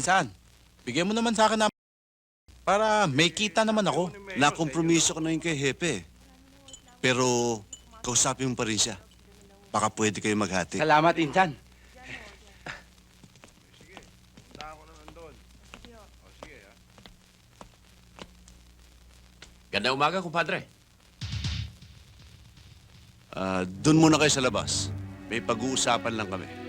Pinsan, bigyan mo naman sa akin na para may kita naman ako. Nakompromiso ko na yun kay Hepe. Pero, kausapin mo pa rin siya. Baka pwede kayo maghati. Salamat, Insan. Ganda umaga, kumpadre. Ah, doon muna kayo sa labas. May pag-uusapan lang kami.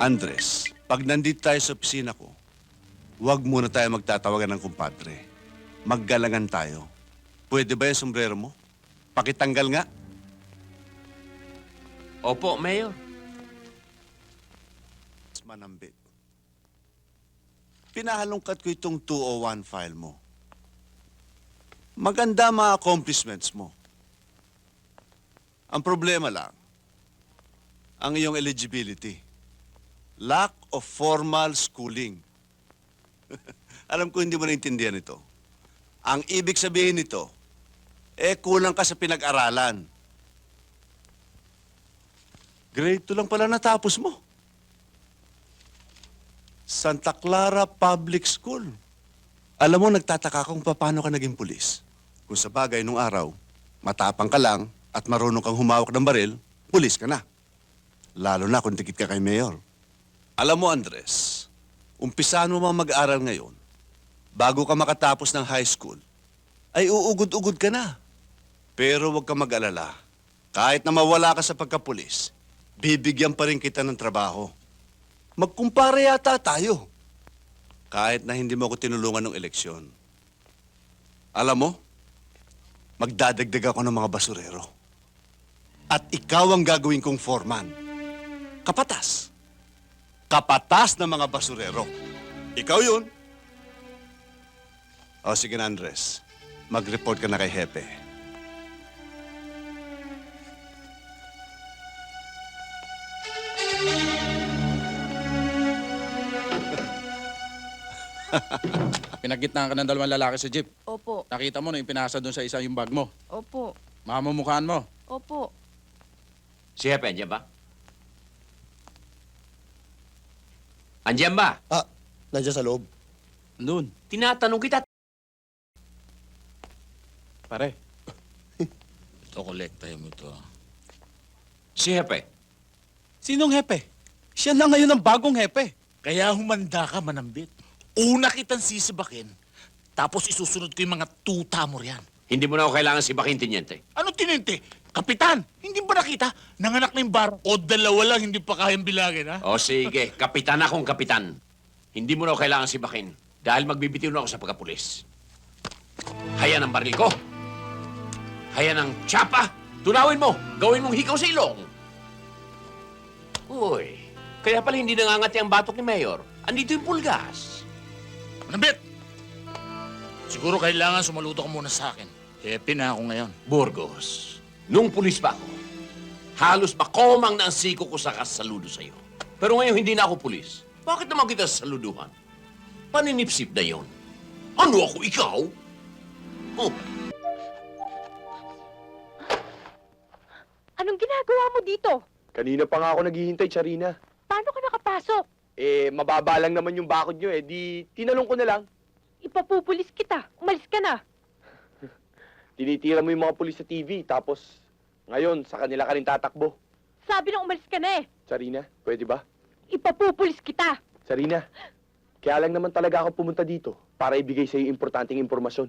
Andres, pag nandito tayo sa opisina ko, huwag muna tayo magtatawagan ng kumpadre. Maggalangan tayo. Pwede ba yung sombrero mo? Pakitanggal nga. Opo, Mayor. Manambit. Pinahalongkat ko itong 201 file mo. Maganda mga accomplishments mo. Ang problema lang, ang iyong eligibility. Lack of formal schooling. Alam ko hindi mo naintindihan ito. Ang ibig sabihin nito, eh kulang ka sa pinag-aralan. Grade 2 lang pala natapos mo. Santa Clara Public School. Alam mo, nagtataka kung paano ka naging pulis. Kung sa bagay nung araw, matapang ka lang at marunong kang humawak ng baril, pulis ka na. Lalo na kung tikit ka kay Mayor. Alam mo, Andres, umpisahan mo mang mag-aral ngayon, bago ka makatapos ng high school, ay uugod-ugod ka na. Pero huwag ka mag-alala. Kahit na mawala ka sa pagkapulis, bibigyan pa rin kita ng trabaho. Magkumpara yata tayo. Kahit na hindi mo ako tinulungan ng eleksyon. Alam mo, magdadagdag ako ng mga basurero. At ikaw ang gagawin kong foreman. Kapatas. Kapatas ng mga basurero. Ikaw yun. O sige na, Andres. Mag-report ka na kay Hepe. Pinagitnaan ka ng dalawang lalaki sa jeep. Opo, Nakita mo na yung pinasa doon sa isa yung bag mo. opo, Mamamukhaan mo. opo. Si Hepe, andyan ba? Andyan ba? Ah, nandiyan sa loob. Doon. Tinatanong kita. Pare. Ito, kolektahin mo ito. Si Hepe. Sinong hepe? Siya na ngayon ang bagong hepe. Kaya humanda ka, manambit. Una kitang sisibakin, tapos isusunod ko yung mga tuta mo riyan. Hindi mo na ako kailangan si Bakin Tiniente. Ano tininte? Kapitan, hindi ba nakita? Nanganak na yung bar. O dalawa lang, hindi pa kayang bilagin, ha? O sige, kapitan akong kapitan. Hindi mo na ako kailangan si Bakin dahil magbibitiw na ako sa pagkapulis. Hayan ang baril ko. Hayan ang tsapa. Tunawin mo. Gawin mong hikaw sa ilong. Uy, kaya pala hindi nangangati ang batok ni Mayor. Andito yung pulgas. Manambit! Siguro kailangan sumaluto ka muna sa akin. Happy na ako ngayon. Burgos, nung pulis pa ako, halos makomang na ang siko ko sa kasaludo sa'yo. Pero ngayon hindi na ako pulis. Bakit naman kita saluduhan? Paninipsip na yon. Ano ako, ikaw? Oh, Anong ginagawa mo dito? Kanina pa nga ako naghihintay, Charina. Paano ka nakapasok? Eh, mababa lang naman yung bakod nyo eh. Di, tinanong ko na lang. Ipapupulis kita. Umalis ka na. Tinitira mo yung mga pulis sa TV, tapos ngayon, sa kanila ka rin tatakbo. Sabi na umalis ka na eh. Charina, pwede ba? Ipapupulis kita. Charina, kaya lang naman talaga ako pumunta dito para ibigay sa iyo importanteng impormasyon.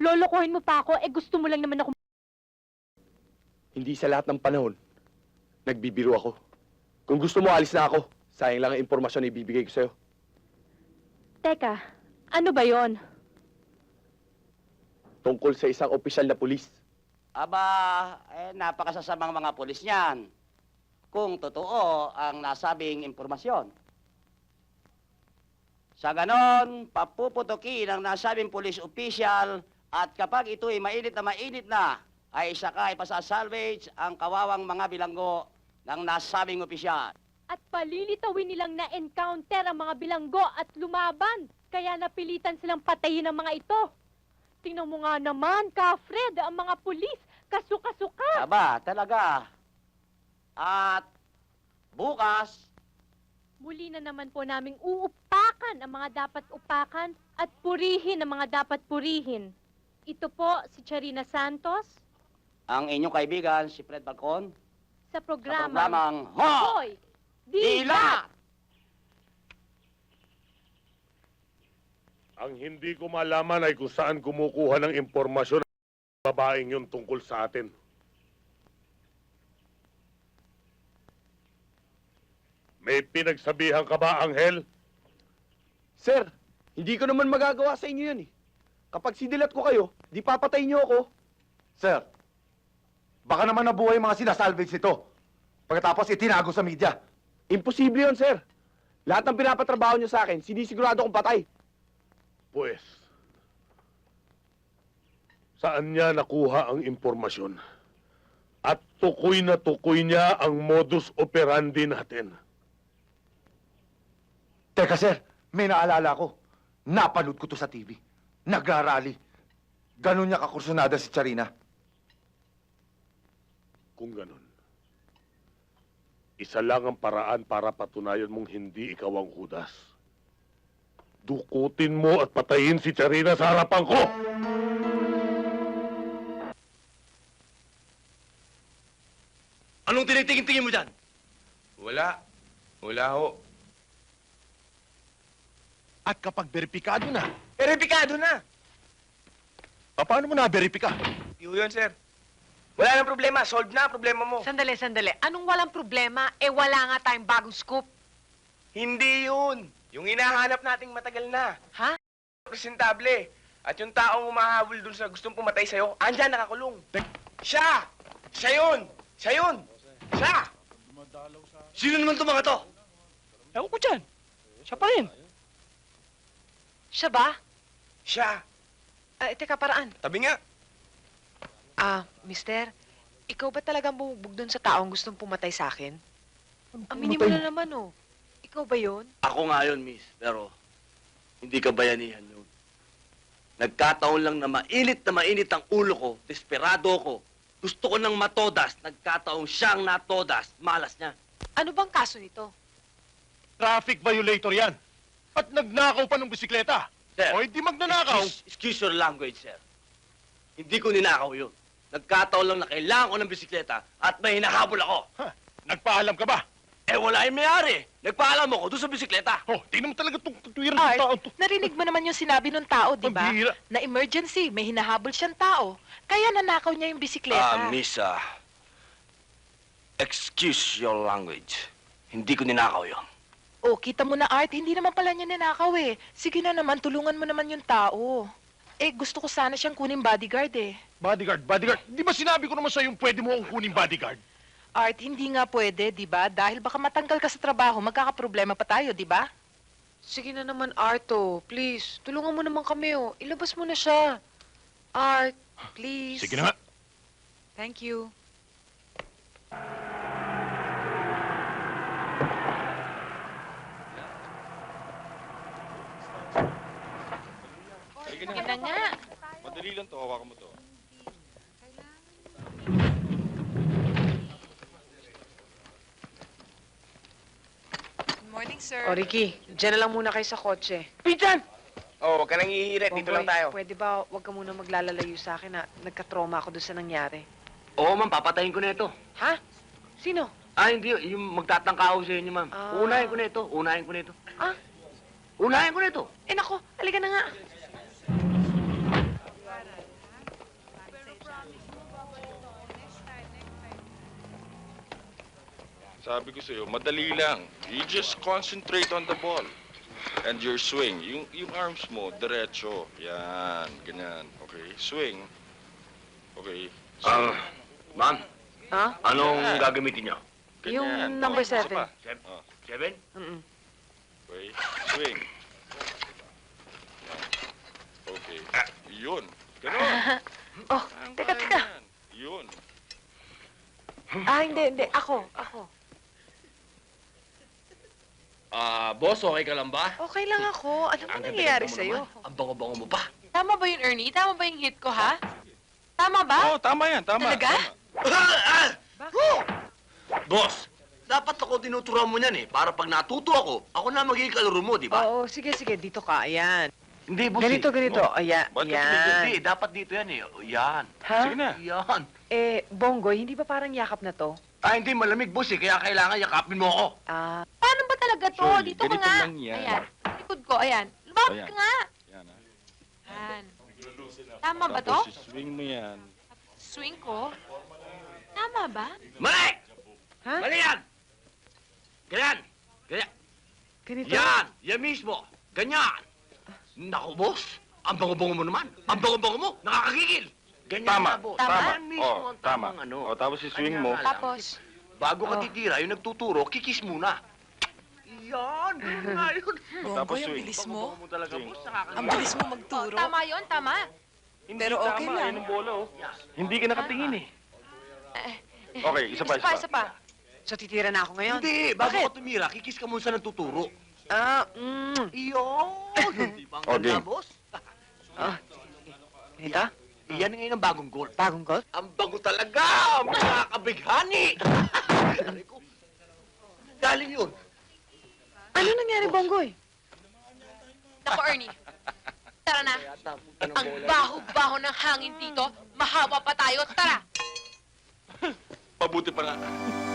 Lolokohin mo pa ako, eh gusto mo lang naman ako. Hindi sa lahat ng panahon, nagbibiro ako. Kung gusto mo, alis na ako. Sayang lang ang impormasyon na ibibigay ko sa'yo. Teka, ano ba yon? Tungkol sa isang opisyal na pulis. Aba, eh, napakasasamang mga pulis niyan. Kung totoo ang nasabing impormasyon. Sa ganon, papuputukin ang nasabing pulis official at kapag ito'y mainit na mainit na, ay saka ipasasalvage ang kawawang mga bilanggo ng nasabing opisyal. At palilitawin nilang na-encounter ang mga bilanggo at lumaban. Kaya napilitan silang patayin ang mga ito. Tingnan mo nga naman, Ka-Fred, ang mga pulis. Kasuka-suka. Aba, talaga. At bukas, Muli na naman po naming uupakan ang mga dapat upakan at purihin ang mga dapat purihin. Ito po si Charina Santos ang inyong kaibigan, si Fred Balcon, sa sa programang programang Ho! Hoy! Dilat! Dilat! Ang hindi ko malaman ay kung saan kumukuha ng impormasyon babaeng yun tungkol sa atin. May pinagsabihan ka ba, Anghel? Sir, hindi ko naman magagawa sa inyo yun eh. Kapag sidilat ko kayo, di papatay niyo ako. Sir, baka naman nabuhay yung mga sinasalvage nito. Pagkatapos itinago sa media. Imposible yun, sir. Lahat ng pinapatrabaho niyo sa akin, sinisigurado kong patay. Pues, saan niya nakuha ang impormasyon? At tukoy na tukoy niya ang modus operandi natin. Teka sir, may naalala ko. Napanood ko to sa TV. Nagrarally. Ganon niya kakursunada si Charina. Kung ganun, isa lang ang paraan para patunayan mong hindi ikaw ang Judas. Dukutin mo at patayin si Charina sa harapan ko! Anong tinitingin-tingin mo dyan? Wala. Wala ho. At kapag beripikado na, Veripikado na. paano mo na-verifika? Yun yun, sir. Wala nang problema. Solve na ang problema mo. Sandali, sandali. Anong walang problema? Eh, wala nga tayong bagong scoop. Hindi yun. Yung hinahanap nating matagal na. Ha? Presentable. At yung taong umahabol dun sa gustong pumatay sa'yo, andyan nakakulong. Siya! Siya yun! Siya yun! Siya! Sino naman itong mga to? Ewan ko dyan. Siya pa rin. Siya ba? Siya. Ah, teka, paraan. Tabi nga. Ah, mister, ikaw ba talagang bumubog dun sa taong gustong pumatay sa akin? Aminin mo na naman, oh. Ikaw ba yun? Ako nga yun, miss. Pero, hindi ka bayanihan yun. Nagkataon lang na mainit na mainit ang ulo ko, desperado ko. Gusto ko ng matodas, nagkataong siyang natodas, malas niya. Ano bang kaso nito? Traffic violator yan. At nagnakaw pa ng bisikleta. Sir, O hindi magnanakaw. excuse, excuse your language, sir. Hindi ko ninakaw yun. Nagkataon lang na kailangan ko ng bisikleta at may hinahabol ako. Ha, nagpaalam ka ba? Eh, wala yung mayari. Nagpaalam ako doon sa bisikleta. Oh, tingnan mo talaga itong tuwiran Art, ng tao to. narinig mo naman yung sinabi ng tao, di ba? Pambihira. Na emergency, may hinahabol siyang tao. Kaya nanakaw niya yung bisikleta. Ah, miss, ah, excuse your language. Hindi ko ninakaw yun. Oh, kita mo na, Art, hindi naman pala niya nanakaw eh. Sige na naman, tulungan mo naman yung tao. Eh, gusto ko sana siyang kunin bodyguard eh. Bodyguard, bodyguard. Di ba sinabi ko naman sa'yo yung pwede mo akong kuning bodyguard? Art, hindi nga pwede, di ba? Dahil baka matanggal ka sa trabaho, magkakaproblema pa tayo, di ba? Sige na naman, Arto. Please, tulungan mo naman kami, oh. Ilabas mo na siya. Art, please. Sige na nga. Thank you. Sige na nga. Madali lang to. Hawakan mo to. Morning, sir. O, Ricky, dyan na lang muna kayo sa kotse. Pitan! Oh, huwag ka nang hihirit. Dito lang tayo. pwede ba wag ka muna maglalalayo sa akin na nagka-trauma ako doon sa nangyari? Oo, ma'am, papatayin ko na ito. Ha? Sino? Ah, hindi. Yung magtatangka ako sa inyo, ma'am. Ah. Unahin ko na ito. Unahin ko na ito. Ah? Unahin ko na ito. Eh nako, halika na nga. Sabi ko sa'yo, madali lang. You just concentrate on the ball. And your swing. Yung, yung arms mo, diretso. Yan, ganyan. Okay, swing. Okay. Ah, ma'am, Ha? anong Yan. gagamitin niyo? Yung Ganyan. number Oh, isa seven. pa. Seven? Oh, Seven? Mm-mm. okay, swing. Yan. Okay. Yun. Ganon. Oh, Ang teka, kaya teka. yan. Yun. Ah, hindi, hindi. Ako, ako. Ah, boss, okay ka lang ba? Okay lang ako. Ano ba Ang nangyayari sa'yo? Ang bango-bango mo pa. Tama ba yun, Ernie? Tama ba yung hit ko, ha? Tama ba? Oo, tama yan, tama. Talaga? tama. Boss, dapat ako tinuturuan mo niyan eh. Para pag natuto ako, ako na magiging kalaro mo, di ba? Oo, sige, sige. Dito ka. Ayan. Hindi, boss. Ganito, eh. ganito. Ayan. Ba't ka Hindi, Ayan. dapat dito yan eh. Yan. Ha? Sige na. Yan. Eh, Bonggoy, hindi ba parang yakap na to? Ah, hindi malamig, boss eh. Kaya kailangan yakapin mo ako. Ah, Paano ba talaga to? Shirley, Dito ka ganito nga. lang yan. Ayan. Likod ko, ayan. Lumapit Ayan. ka nga. Yan, ah. Ayan. Tama ba to? Tapos swing mo yan. Swing ko? Tama ba? Mali! ha? Mali yan! Ganyan! Ganyan! Ganito? Yan! Yan mismo! Ganyan! Naku, boss! Ang bango-bango mo naman! Ang bango-bango mo! Nakakagigil! Ganyan Tama, na, boss. tama. Yan mismo Oh, ang tama. tamang ano. Oh, tapos i-swing Kanya mo. nga lang. Tapos, Bago ka Oh. titira, yung nagtuturo, kikis muna. Yan! Ganyan nga yun. Tapos swing. Bango-bango mo talaga, boss. Ang bilis mo magturo. tama yon tama. Hindi Pero tama, okay lang. Yan ang bola, oh. Hindi ka nakatingin eh. Okay, isa pa, Isa pa, isa isa pa. So, titira na ako ngayon? Hindi, bago Bakit? ka tumira, kikis ka muna sa nagtuturo. Ah, mm. Iyon! Di ba ang Oh, ganda, game. boss? Ah. Iyan ngayon ang bagong goal. Bagong goal? Ang bago talaga! Mga kabighani! Aray ko. Galing yun. Ano nangyari, Bonggoy? Naku, Ernie. Tara na. Ang baho-baho ng hangin dito. Mahawa pa tayo. Tara. Mabuti pa nga.